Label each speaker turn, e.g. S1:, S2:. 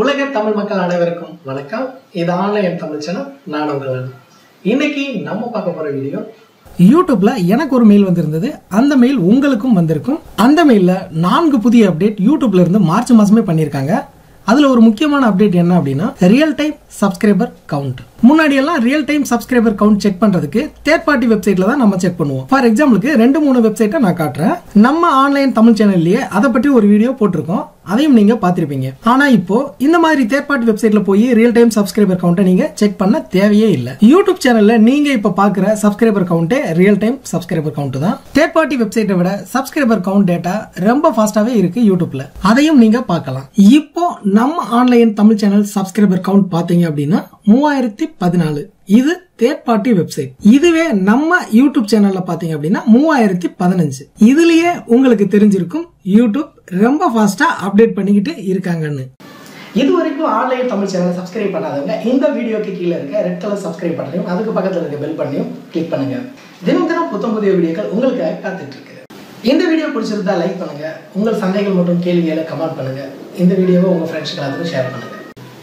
S1: உலக தமிழ் மக்கள் அனைவருக்கும் வணக்கம். இது ஆன்லைன் தமிழ் சேனல் நான் உங்கள் இன்னைக்கு நம்ம பார்க்க போற வீடியோ. யூடியூப்ல எனக்கு ஒரு மெயில் வந்திருந்தது. அந்த மெயில் உங்களுக்கும் வந்திருக்கும். அந்த மெயில்ல நான்கு புதிய அப்டேட் யூடியூப்ல இருந்து மார்ச் மாசமே பண்ணியிருக்காங்க. அதுல ஒரு முக்கியமான அப்டேட் என்ன அப்படின்னா ரியல் டைம் சப்ஸ்கிரைபர் கவுண்ட் முன்னாடி எல்லாம் real time subscriber count check பண்றதுக்கு தேர்ட் பார்ட்டி வெப்சைட்ல தான் நம்ம செக் பண்ணுவோம். ஃபார் எக்ஸாம்பிளுக்கு ரெண்டு மூணு வெப்சைட்டை நான் காட்டுறேன். நம்ம ஆன்லைன் தமிழ் சேனல்லையே அதை பற்றி ஒரு வீடியோ போட்டிருக்கோம். அதையும் நீங்க பார்த்துருப்பீங்க. ஆனா இப்போ இந்த மாதிரி தேர்ட் பார்ட்டி வெப்சைட்ல போய் ரியல் டைம் சப்ஸ்கிரைபர் கவுண்டை நீங்க செக் பண்ண தேவையே இல்லை. யூடியூப் சேனல்ல நீங்க இப்ப பாக்குற சப்ஸ்கிரைபர் கவுண்டே ரியல் டைம் சப்ஸ்கிரைபர் கவுண்ட் தான். தேர்ட் பார்ட்டி வெப்சைட்டை விட சப்ஸ்கிரைபர் கவுண்ட் டேட்டா ரொம்ப ஃபாஸ்டாவே இருக்கு யூடியூப்ல அதையும் நீங்க பார்க்கலாம். இப்போ நம்ம online Tamil channel subscriber count பாத்தீங்க அப்படின்னா மூவாயிரத்தி பதினாலு. இது தேர்ட் பார்ட்டி வெப்சைட் இதுவே நம்ம யூடியூப் சேனல்ல பாத்தீங்க அப்படின்னா மூவாயிரத்தி பதினஞ்சு. இதுலயே உங்களுக்கு தெரிஞ்சிருக்கும் யூடியூப் ரொம்ப ஃபாஸ்டா அப்டேட் பண்ணிக்கிட்டு இருக்காங்கன்னு. இது வரைக்கும் ஆன்லைன் தமிழ் சேனலை சப்ஸ்கிரைப் பண்ணாதவங்க இந்த வீடியோக்கு கீழே இருக்க ரெட் கலர் சப்ஸ்கிரைப் பண்ணையும் அதுக்கு பக்கத்தில் இருக்க பெல் பண்ணியும் கிளிக் பண்ணுங்க. தினம் தினம் புத்தம் புதிய வீடியோக்கள் உங்களுக்காக காத்துட்டு இருக்கு. இந்த வீடியோ பிடிச்சிருந்தா லைக் பண்ணுங்க. உங்கள் சந்தைகள் மற்றும் கேள்விகளை கமெண்ட் பண்ணுங்க. இந்த வீடியோவை உங்க ஃப்ரெண்ட்ஸ் எல்லாத்துக்கும் ஷேர் பண்ணுங்க.